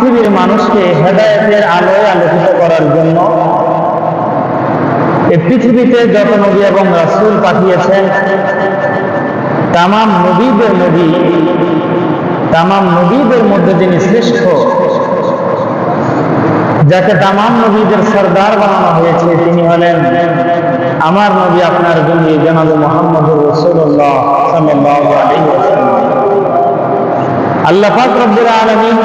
পৃথিবীর মানুষকে হেদায়তের আলোয় আলোকিত করার জন্য পৃথিবীতে যত নবী এবং রাসূল পাঠিয়েছেন তাম নবীদের নবী তাম নবীদের মধ্যে যিনি শ্রেষ্ঠ, যাকে তাম নবীদের সর্দার বানানো হয়েছে, তিনি হলেন আমার নবী আপনার জন্য জনাব মোহাম্মদ রসুল্লাহ আল্লাহ পাক আলামিন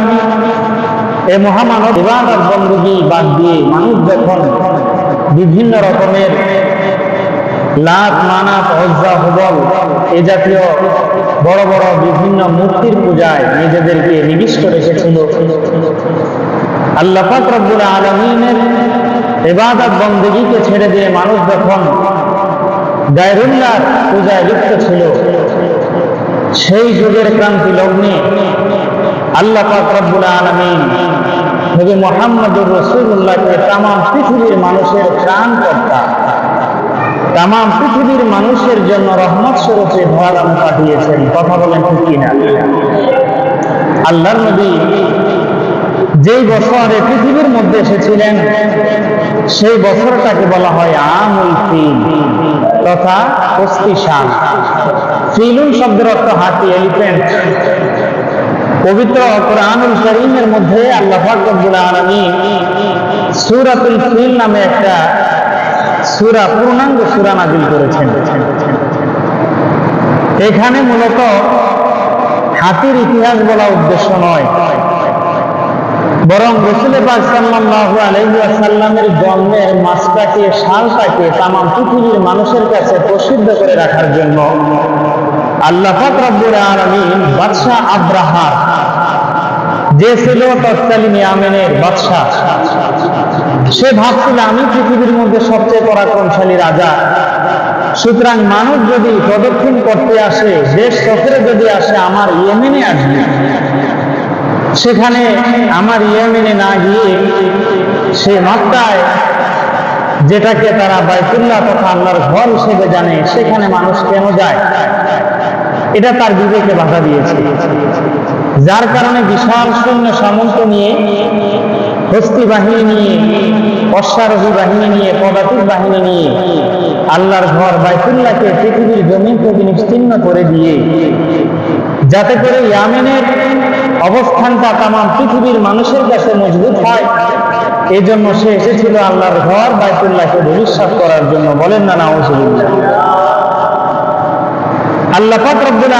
এই মহামানব ইবাদত বন্দী বাদ দিয়ে মানুষ যখন বিভিন্ন রকমের লাভ মানাত হজ্জা হুবল এ জাতীয় বড় বড় বিভিন্ন মূর্তির পূজায় নিজেদেরকে নিবিষ্ট রেখেছিল। আল্লাহ পাক রব্বুল আলামিনের ইবাদত বন্দীকে ছেড়ে দিয়ে মানুষ যখন গায়রুল্লাহর পূজায় লিপ্ত ছিল, সেই যুগের ক্রান্তি লগ্নে আল্লাহ রব্বুল মোহাম্মদুর রসুল্লাহকে তাম পৃথিবীর মানুষের ত্রাণকর্তা তাম পৃথিবীর মানুষের জন্য রহমত স্বরূপে ধরালাম পাঠিয়েছেন। কথা বলেন ঠিক কিনা? আল্লাহর নবী যেই বছরে পৃথিবীর মধ্যে এসেছিলেন, সেই বছরটাকে বলা হয় আমুল ফিল তথা অস্তি সাল ফিলুন শব্দের অর্থ হাতি এলিফেন্ট পবিত্র কোরআনুল করিমের মধ্যে আল্লাহ রব্বুল আলামিন সূরাতুল ফিল নামে একটা সূরা, পূর্ণাঙ্গ সূরা নাজিল করেছেন। এখানে মূলত হাতির ইতিহাস বলা উদ্দেশ্য নয়। বরং রসুল পাক সাল্লাল্লাহু আলাইহি ওয়াসাল্লামের জন্মের মাসটাকে সালটাকে, তামাম পৃথিবীর মানুষের কাছে প্রসিদ্ধ করে রাখার জন্য আল্লাহ বাদশাহ আব্রাহা যে ছিল তৎকালীন ইয়ামেনের বাদশাহ, সে ভাবছিল, আমি পৃথিবীর মধ্যে সবচেয়ে পরাক্রমশালী রাজা। সুতরাং মানুষ যদি প্রদক্ষিণ করতে আসে, দেশ সফরে যদি আসে, আমার ইয়েমেনে আসবে। সেখানে আমার ইয়েমেনে না গিয়ে সে মক্কায় যেটাকে তারা বাইতুল্লাহ তথা আল্লাহর ঘর হিসেবে জানে, সেখানে মানুষ কেন যায়? এটা তার বিবেকে বাধা দিয়েছে। যার কারণে বিশাল সৈন্য সামন্ত নিয়ে হস্তি বাহিনী নিয়ে, অশ্বারোহী বাহিনী নিয়ে, পদাতিক বাহিনী নিয়ে আল্লাহর ঘর বাইতুল্লাহকে পৃথিবীর জমিন থেকে নিশ্চিন্ন করে দিয়ে, যাতে করে ইয়ামেনের অবস্থানটা তাম পৃথিবীর মানুষের কাছে মজবুত হয়। এই জন্য সে এসেছিল আল্লাহর ঘর বাইতুল্লাহকে ভবিষ্যৎ করার জন্য। বলেন না, নাউজুবিল্লাহ। আল্লাহ পাক রব্বুল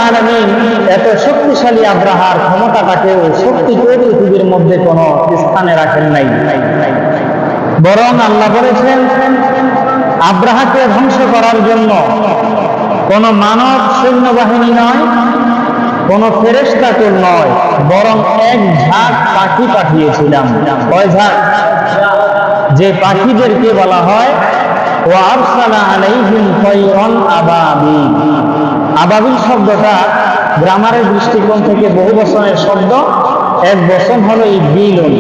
এত শক্তিশালী আব্রাহার ক্ষমতাটাকেও শক্তি পৃথিবীর মধ্যে কোনো স্থানে রাখেন নাই। বরং আল্লাহ বলেছেন, আব্রাহাকে ধ্বংস করার জন্য কোন মানব সৈন্যবাহিনী নয় কোন ফেরেস্তাকে নয়, বরং এক ঝাঁক পাখি পাঠিয়েছিলাম। কয় ঝাঁক? যে পাখিদেরকে বলা হয় আবাবিল শব্দটা গ্রামারের দৃষ্টিকোণ থেকে বহু বছরের শব্দ, এক বছর হলো এই বিলন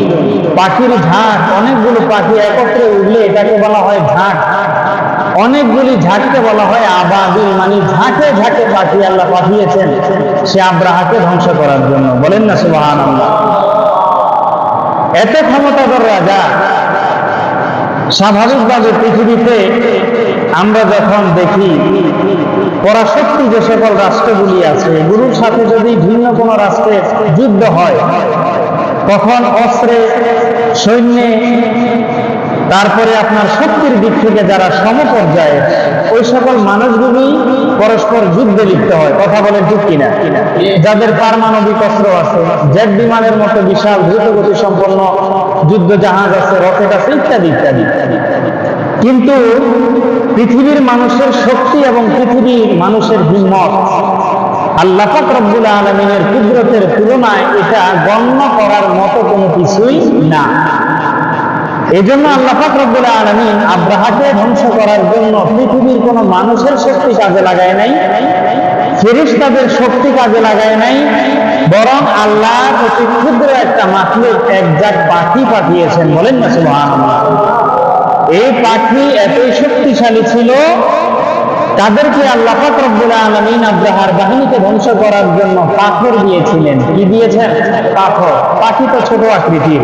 পাখির ঝাঁক, অনেকগুলো পাখি একত্রে উঠলে এটাকে বলা হয় ঝাঁক। অনেকগুলি ঝাঁককে বলা হয় আবাবিল মানে ঝাঁকে ঝাঁকে পাখি আল্লাহ পাঠিয়েছেন। সে আব্রাহাকে ধ্বংস করার জন্য। বলেন না সুবাহান আল্লাহ এত ক্ষমতাধর রাজা, স্বাভাবিকভাবে পৃথিবীতে আমরা যখন দেখি, পরাশক্তি যে সকল রাষ্ট্রগুলি আছে, গুরুর সাথে যদি ভিন্ন কোনো রাষ্ট্রের যুদ্ধ হয়, তখন অস্ত্রে, সৈন্যে তারপরে আপনার শক্তির দিক থেকে যারা সমপর্যায়ে, ওই সকল মানুষগুলি পরস্পর যুদ্ধে লিপ্ত হয়। কথা বলে ঠিক কিনা? যাদের পারমাণবিক অস্ত্র আছে, জেট বিমানের মতো বিশাল দ্রুতগতি সম্পন্ন যুদ্ধ জাহাজ আছে, রকেট আছে, ইত্যাদি ইত্যাদি। কিন্তু পৃথিবীর মানুষের শক্তি এবং পৃথিবীর মানুষের হিম্মত, আল্লাহ রব্বুল আলমিনের কুদরতের তুলনায় এটা গণ্য করার মতো কোনো কিছুই না। এই জন্য আল্লাহ পাক রব্বুল আলমিন আব্রাহাকে ধ্বংস করার জন্য পৃথিবীর কোনো মানুষের শক্তি কাজে লাগায় নাই ফেরিস্তাদের শক্তি কাজে লাগায় নাই, বরং আল্লাহ অতি ক্ষুদ্র একটা একজাক পাখি পাঠিয়েছেন বলেন না এই পাখি এতই শক্তিশালী ছিল, তাদেরকে আল্লাহ পাক রব্বুল আলামিন আব্রাহার বাহিনীকে ধ্বংস করার জন্য পাথর দিয়েছিলেন। কি দিয়েছেন? পাথর। পাখি তো ছোট আকৃতির।